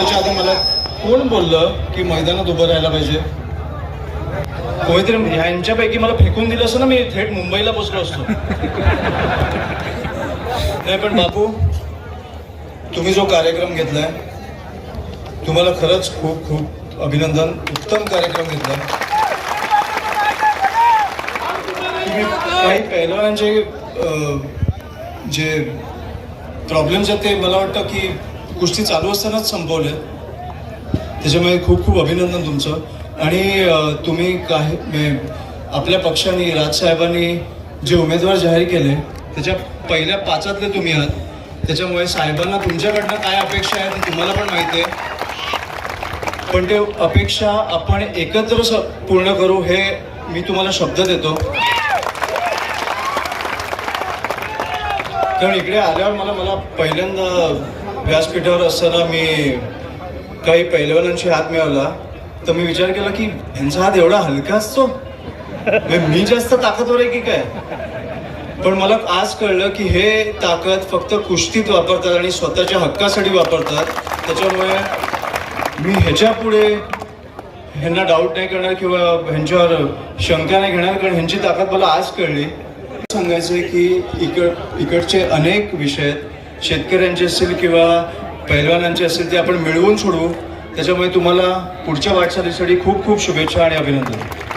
त्याच्या आधी मला कोण बोललं की मैदानात उभं राहायला पाहिजे? कोणीतरी ह्यांच्यापैकी मला फेकून दिलं असं ना मी थेट मुंबईला पोचलो असतो. नाही पण बापू तुम्ही जो कार्यक्रम घेतलाय तुम्हाला खरंच खूप खूप अभिनंदन उत्तम कार्यक्रम घेतलाय. तुम्ही काही पहिलवानांचे जे प्रॉब्लेम्स आहेत ते मला वाटतं की कुस्ती चालू असतानाच संपवले त्याच्यामुळे खूप खूप अभिनंदन तुमचं. आणि तुम्ही काही आपल्या पक्षाने राजसाहेबांनी जे उमेदवार जाहीर केले त्याच्या पहिल्या पाचातले तुम्ही आहात. त्याच्यामुळे साहेबांना तुमच्याकडनं काय अपेक्षा आहे तुम्हाला पण माहिती आहे. पण ते अपेक्षा आपण एकत्र स- पूर्ण करू हे मी तुम्हाला शब्द देतो. कारण इकडे आल्यावर मला मला पहिल्यांदा व्यासपीठावर असताना मी काही पैलवानांशी हात मिळवला. तर मी विचार केला की यांचा हात एवढा हलका असतो? म्हणजे मी जास्त ताकदवर आहे की काय? पण मला आज कळलं की हे ताकद फक्त कुस्तीत वापरतात आणि स्वतःच्या हक्कासाठी वापरतात. त्याच्यामुळे मी ह्याच्या पुढे ह्यांना डाऊट नाही करणार किंवा ह्यांच्यावर शंका नाही घेणार कारण ह्यांची ताकद मला आज कळली. सांगायचं आहे की इकड इकडचे अनेक विषय आहेत. शेतकऱ्यांचे असतील किंवा पैलवानांचे असतील ते आपण मिळवून सोडवू. त्याच्यामुळे तुम्हाला पुढच्या वाटचालीसाठी खूप खूप शुभेच्छा आणि अभिनंदन.